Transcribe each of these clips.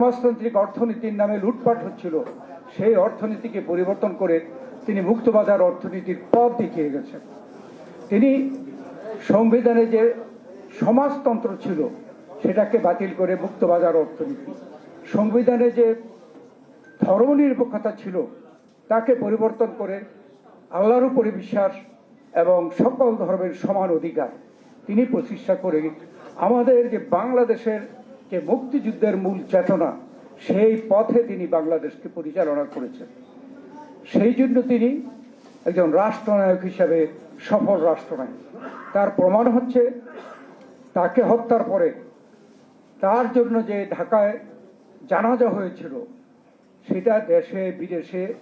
সমাজতান্ত্রিক অর্থনীতির নামে লুটপাট হচ্ছিল, সেই অর্থনীতিকে পরিবর্তন করে তিনি মুক্তবাজার অর্থনীতির পথ দেখিয়ে গেছেন। তিনি সংবিধানে যে সমাজতন্ত্র ছিল, সেটাকে বাতিল করে মুক্তবাজার অর্থনীতি, সংবিধানে যে ধর্মনিরপেক্ষতা ছিল, তাকে পরিবর্তন করে আল্লাহর উপরে বিশ্বাস এবং সকল ধর্মের সমান অধিকার তিনি প্রতিষ্ঠা করে আমাদের যে বাংলাদেশের যে মুক্তিযুদ্ধের মূল চেতনা সেই পথে তিনি বাংলাদেশকে পরিচালনা করেছেন। সেই জন্য তিনি একজন রাষ্ট্রনায়ক হিসাবে সফল রাষ্ট্রনায়ক। তার প্রমাণ হচ্ছে তাকে হত্যার পরে তার জন্য যে ঢাকায় জানাজা হয়েছিল, সেটা দেশে, বিদেশে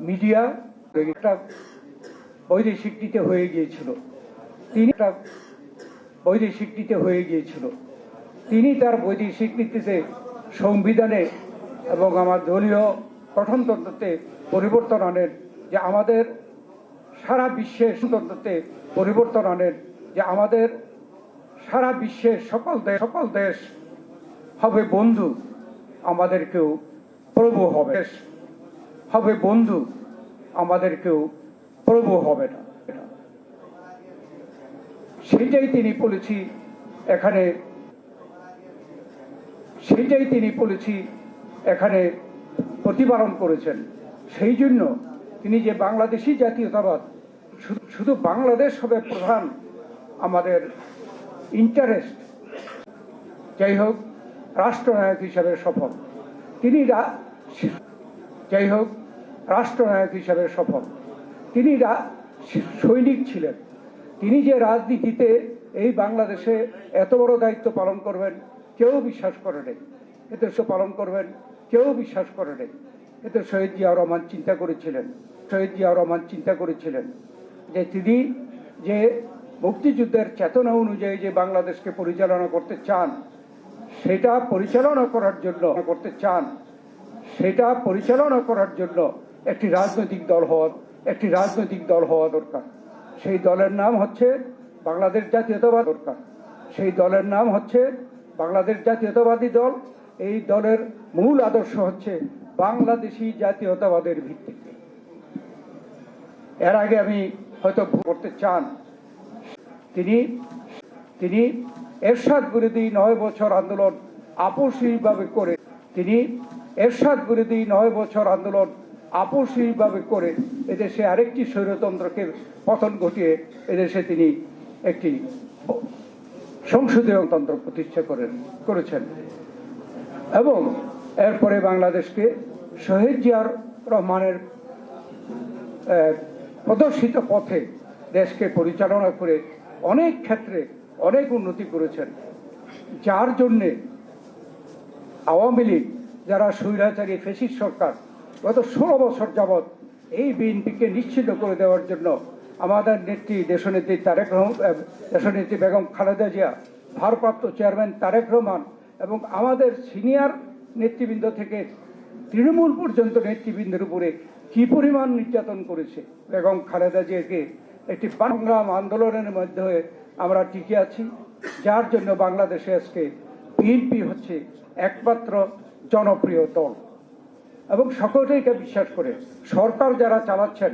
মিডিয়া একটা বৈদেশিক হয়ে গিয়েছিল। তিনি একটা বৈদেশিক হয়ে গিয়েছিল। তিনি তার বৈদেশিক নীতিতে সংবিধানে এবং আমার দলীয় গঠনতন্ত্রতে পরিবর্তন আনেন, যে আমাদের সারা বিশ্বের তন্ত্রতে পরিবর্তন আনেন, যে আমাদের সারা বিশ্বের সকল দেশ সকল দেশ হবে বন্ধু, আমাদের কেউ প্রভু হবে হবে বন্ধু, আমাদের কেউ প্রভু হবে না। সেটাই তিনি বলেছি এখানে সেটাই তিনি বলেছি এখানে প্রতিপালন করেছেন। সেই জন্য তিনি যে বাংলাদেশি জাতীয়তাবাদ শুধু বাংলাদেশ হবে প্রধান আমাদের ইন্টারেস্ট যাই হোক, রাষ্ট্রনায়ক হিসাবে সফল। তিনি যাই হোক, রাষ্ট্রনায়ক হিসাবে সফল। তিনি সৈনিক ছিলেন। তিনি যে রাজনীতিতে এই বাংলাদেশে এত বড় দায়িত্ব পালন করবেন কেউ বিশ্বাস করে নেই। সে পালন করবেন, কেউ বিশ্বাস করে নেই। এতে শহীদ জিয়া রহমান চিন্তা করেছিলেন, শহীদ জিয়া রহমান চিন্তা করেছিলেন। যে তিনি যে মুক্তিযুদ্ধের চেতনা অনুযায়ী যে বাংলাদেশকে পরিচালনা করতে চান, সেটা পরিচালনা করার জন্য করতে চান, সেটা পরিচালনা করার জন্য একটি রাজনৈতিক দল হওয়া, একটি রাজনৈতিক দল হওয়া দরকার। সেই দলের নাম হচ্ছে বাংলাদেশ জাতীয়তাবাদ দরকার। সেই দলের নাম হচ্ছে বাংলাদেশ জাতীয়তাবাদী দল, এই দলের মূল আদর্শ হচ্ছে বাংলাদেশি জাতীয়তাবাদের ভিত্তিতে এর আগে আমি হয়তো করতে চান। তিনি তিনি এরশাদ বিরোধী নয় বছর আন্দোলন আপোষহীনভাবে করে, তিনি এরশাদ বিরোধী নয় বছর আন্দোলন আপোষহীনভাবে করে এদেশে আরেকটি স্বৈরতন্ত্রকে পতন ঘটিয়ে এদেশে তিনি একটি সংসদীয় তন্ত্র প্রতিষ্ঠা করেন, করেছেন। এবং এরপরে বাংলাদেশকে শহীদ জিয়ার রহমানের প্রদর্শিত পথে দেশকে পরিচালনা করে অনেক ক্ষেত্রে অনেক উন্নতি করেছেন। যার জন্যে আওয়ামী লীগ, যারা স্বৈরাচারী ফেসিস সরকার, গত ষোলো বছর যাবৎ এই বিএনপিকে নিশ্চিত করে দেওয়ার জন্য আমাদের নেত্রী দেশনেত্রী তারেক রহমান দেশনেত্রী বেগম খালেদা জিয়া, ভারপ্রাপ্ত চেয়ারম্যান তারেক রহমান এবং আমাদের সিনিয়র নেতৃবৃন্দ থেকে তৃণমূল পর্যন্ত নেতৃবৃন্দের উপরে কি পরিমাণ নির্যাতন করেছে বেগম খালেদা জিয়াকে, একটি সংগ্রাম আন্দোলনের মধ্যে আমরা টিকে আছি, যার জন্য বাংলাদেশে আজকে বিএনপি হচ্ছে একমাত্র জনপ্রিয় দল। এবং সকলেই এটা বিশ্বাস করে, সরকার যারা চালাচ্ছেন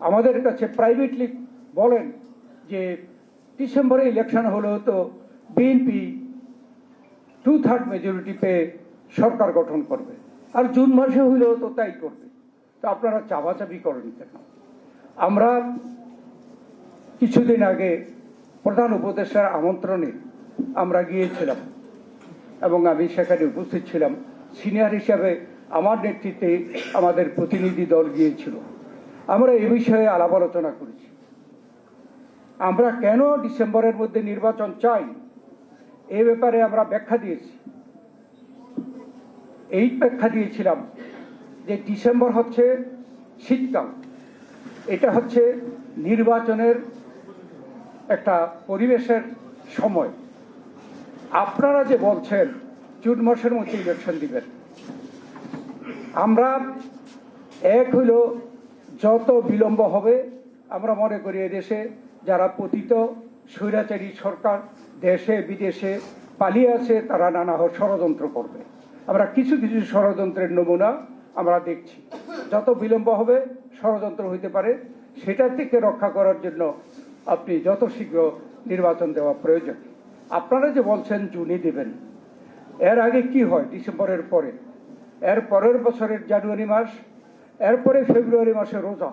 আমাদের কাছে প্রাইভেটলি বলেন যে ডিসেম্বরে ইলেকশন হলেও তো বিএনপি টু থার্ড মেজরিটি পেয়ে সরকার গঠন করবে। আর জুন মাসে হইলেও তো তাই করবে। তো আপনারা চাপাচাপি করেন কেন? আমরা কিছুদিন আগে প্রধান উপদেষ্টার আমন্ত্রণে আমরা গিয়েছিলাম এবং আমি সেখানে উপস্থিত ছিলাম। সিনিয়র হিসাবে আমার নেতৃত্বে আমাদের প্রতিনিধি দল গিয়েছিল। আমরা এই বিষয়ে আলাপ আলোচনা করেছি। আমরা কেন ডিসেম্বরের মধ্যে নির্বাচন চাই? এ ব্যাপারে আমরা ব্যাখ্যা দিয়েছি। এই ব্যাখ্যা দিয়েছিলাম যে ডিসেম্বর হচ্ছে শীতকাল। এটা হচ্ছে নির্বাচনের একটা পরিবেশের সময়। আপনারা যে বলছেন, জুন মাসের মধ্যে ইলেকশন দিবেন। আমরা এক হইল যত বিলম্ব হবে, আমরা মনে করি এদেশে যারা পতিত স্বৈরাচারী সরকার দেশে, বিদেশে পালিয়ে আছে তারা নানা ষড়যন্ত্র করবে। আমরা কিছু কিছু ষড়যন্ত্রের নমুনা আমরা দেখছি। যত বিলম্ব হবে, ষড়যন্ত্র হইতে পারে সেটা থেকে রক্ষা করার জন্য আপনি যত শীঘ্র নির্বাচন দেওয়া প্রয়োজন। আপনারা যে বলছেন, জুনই দেবেন। এর আগে কি হয়? ডিসেম্বরের পরে। এর পরের বছরের জানুয়ারি মাস এরপরে ফেব্রুয়ারি মাসে রোজা।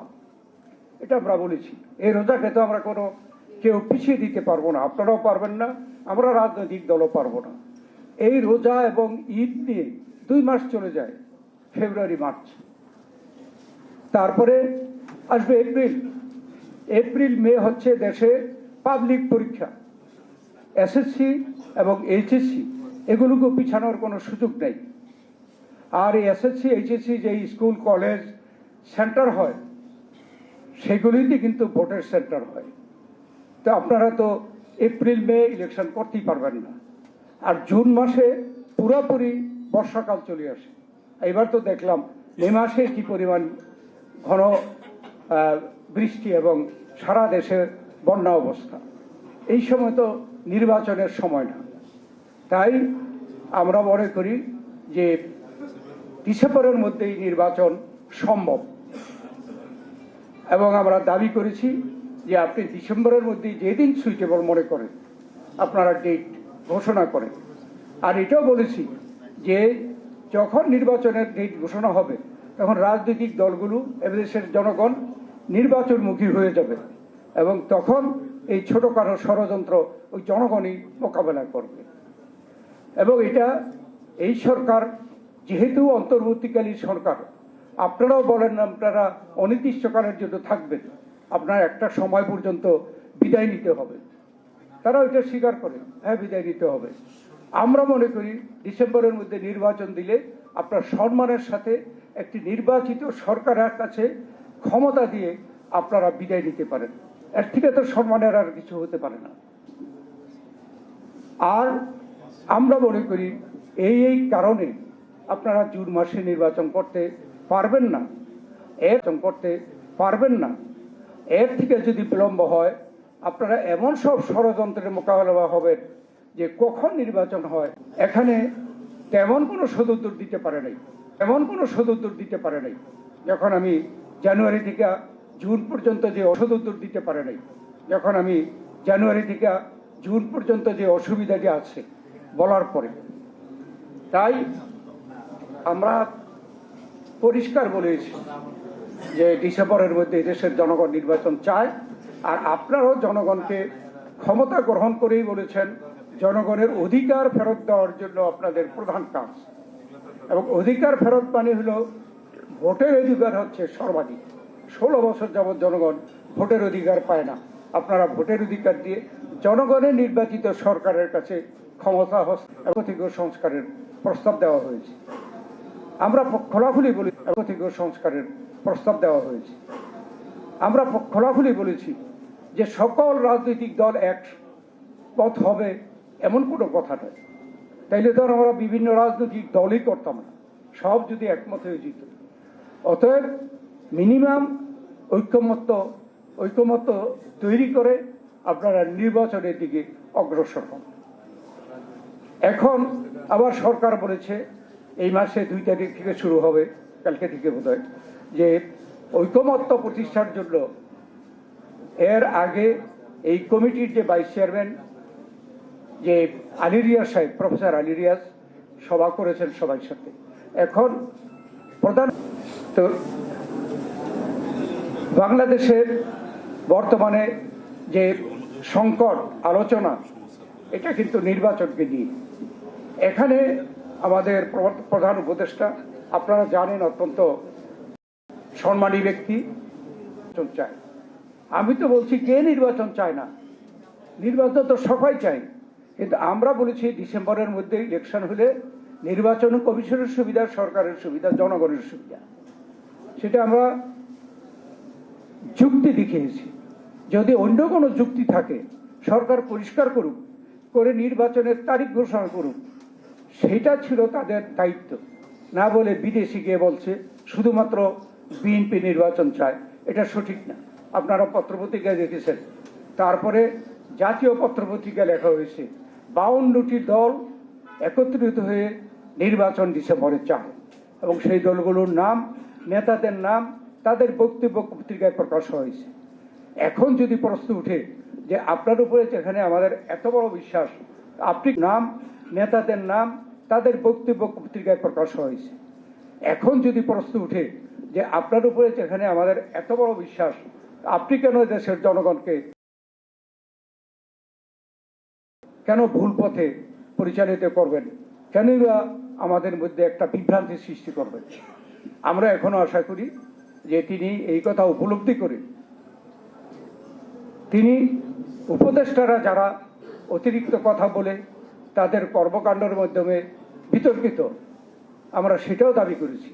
এটা আমরা বলেছি। এই রোজাকে তো আমরা কোনো, কেউ পিছিয়ে দিতে পারব না। আপনারাও পারবেন না, আমরা রাজনৈতিক দলও পারব না। এই রোজা এবং ঈদ নিয়ে দুই মাস চলে যায়, ফেব্রুয়ারি, মার্চ। তারপরে আসবে এপ্রিল। এপ্রিল, মে হচ্ছে দেশে পাবলিক পরীক্ষা। এসএসসি এবং এইচএসসি এগুলোকে পিছানোর কোনো সুযোগ নেই। আর এসএসসি এইচএসসি যে স্কুল, কলেজ সেন্টার হয়, সেগুলিতে কিন্তু ভোটের সেন্টার হয়। তো আপনারা তো এপ্রিল, মে ইলেকশন করতেই পারবেন না। আর জুন মাসে পুরোপুরি বর্ষাকাল চলে আসে। এবার তো দেখলাম মে মাসে কি পরিমাণ ঘন বৃষ্টি এবং সারা দেশে বন্যা অবস্থা। এই সময় তো নির্বাচনের সময় না। তাই আমরা মনে করি যে ডিসেম্বরের মধ্যেই নির্বাচন সম্ভব। এবং আমরা দাবি করেছি যে আপনি ডিসেম্বরের মধ্যে যেদিন সুইটেবল মনে করেন, আপনারা ডেট ঘোষণা করেন। আর এটাও বলেছি যে যখন নির্বাচনের ডেট ঘোষণা হবে, তখন রাজনৈতিক দলগুলো এদেশের জনগণ নির্বাচনমুখী হয়ে যাবে এবং তখন এই ছোটখাটো ষড়যন্ত্র ওই জনগণই মোকাবেলা করবে। এবং এটা এই সরকার যেহেতু অন্তর্বর্তীকালীন সরকার, আপনারাও বলেন আপনারা অনির্দিষ্টকালের জন্য থাকবেন। আপনার একটা সময় পর্যন্ত বিদায় নিতে হবে। তারা এটা স্বীকার করে হ্যাঁ বিদায় নিতে হবে। আমরা মনে করি ডিসেম্বরের মধ্যে নির্বাচন দিলে আপনার সম্মানের সাথে একটি নির্বাচিত সরকারের কাছে ক্ষমতা দিয়ে আপনারা বিদায় নিতে পারেন। এর থেকে তো সম্মানের আর কিছু হতে পারে না। আর আমরা মনে করি এই এই কারণে আপনারা জুন মাসে নির্বাচন করতে পারবেন না। এর করতে পারবেন না। এর থেকে যদি বিলম্ব হয়, আপনারা এমন সব ষড়যন্ত্রের মোকাবেলা হবেন যে কখন নির্বাচন হয়, এখানে তেমন কোনো সদুত্তর দিতে পারে নাই। এমন কোনো সদুত্তর দিতে পারে নাই। যখন আমি জানুয়ারি থেকে জুন পর্যন্ত যে অসদুত্তর দিতে পারে নাই, যখন আমি জানুয়ারি থেকে জুন পর্যন্ত যে অসুবিধাটি আছে বলার পরে, তাই আমরা পরিষ্কার বলেছি যে ডিসেম্বরের মধ্যে দেশের জনগণ নির্বাচন চায়, আর আপনারাও জনগণকে ক্ষমতা গ্রহণ করেই বলেছেন, জনগণের অধিকার ফেরত দেওয়ার জন্য আপনাদের প্রধান কাজ। এবং অধিকার ফেরত মানে হল ভোটের অধিকার হচ্ছে সর্বাধিক। ষোলো বছর যাবৎ জনগণ ভোটের অধিকার পায় না। আপনারা ভোটের অধিকার দিয়ে জনগণের নির্বাচিত সরকারের কাছে ক্ষমতা হস্ত সংস্কারের প্রস্তাব দেওয়া হয়েছে। আমরা খোলাখুলি বলি একতিক সংস্কারের প্রস্তাব দেওয়া হয়েছে। আমরা খোলাখুলি বলেছি যে সকল রাজনৈতিক দল এক পথ হবে এমন কোনো কথা নয়। তাইলে ধর আমরা বিভিন্ন রাজনৈতিক দলই করতাম না। সব যদি একমত হয়ে যেত। অতএব মিনিমাম ঐক্যমত্য ঐক্যমত্য তৈরি করে আপনারা নির্বাচনের দিকে অগ্রসর হন। এখন আবার সরকার বলেছে এই মাসে দুই তারিখ থেকে শুরু হবে, কালকে থেকে বোধ যে ঐকমত্য প্রতিষ্ঠার জন্য এর আগে এই কমিটির যে ভাইস চেয়ারম্যান, যে আলিরিয়াস সাহেব, প্রফেসর আলিরিয়াস, সভা করেছেন সবার সাথে। এখন প্রধান তো বাংলাদেশের বর্তমানে যে সংকট, আলোচনা, এটা কিন্তু নির্বাচনকে নিয়ে। এখানে আমাদের প্র- প্রধান উপদেষ্টা, আপনারা জানেন অত্যন্ত সম্মানী ব্যক্তি চায়। আমি তো বলছি কে নির্বাচন চায় না? নির্বাচন তো সবাই চাই কিন্তু আমরা বলেছি ডিসেম্বরের মধ্যে ইলেকশন হলে নির্বাচন কমিশনের সুবিধা, সরকারের সুবিধা, জনগণের সুবিধা। সেটা আমরা যুক্তি দেখিয়েছি। যদি অন্য কোনো যুক্তি থাকে, সরকার পরিষ্কার করুক, করে নির্বাচনের তারিখ ঘোষণা করুক সেটা ছিল তাদের দায়িত্ব। না বলে বিদেশি গিয়ে বলছে, শুধুমাত্র বিএনপি নির্বাচন চায়। এটা সঠিক না। আপনারা পত্রপত্রিকায় দেখেছেন। তারপরে জাতীয় পত্রপত্রিকায় লেখা হয়েছে, বাউন্নটি দল একত্রিত হয়ে নির্বাচন ডিসেম্বরে চায়। এবং সেই দলগুলোর নাম, নেতাদের নাম, তাদের বক্তব্য পত্রিকায় প্রকাশ হয়েছে। এখন যদি প্রশ্ন উঠে যে আপনার উপরে যেখানে আমাদের এত বড় বিশ্বাস, আপনি নাম, নেতাদের নাম তাদের বক্তব্য পত্রিকায় প্রকাশ হয়েছে। এখন যদি প্রশ্ন উঠে যে আপনার উপরে যেখানে আমাদের এত বড় বিশ্বাস, আপনি কেন দেশের জনগণকে কেন ভুল পথে পরিচালিত করবেন? কেনই বা আমাদের মধ্যে একটা বিভ্রান্তি সৃষ্টি করবেন? আমরা এখনও আশা করি যে তিনি এই কথা উপলব্ধি করে তিনি উপদেষ্টারা যারা অতিরিক্ত কথা বলে তাদের কর্মকাণ্ডের মাধ্যমে বিতর্কিত। আমরা সেটাও দাবি করেছি।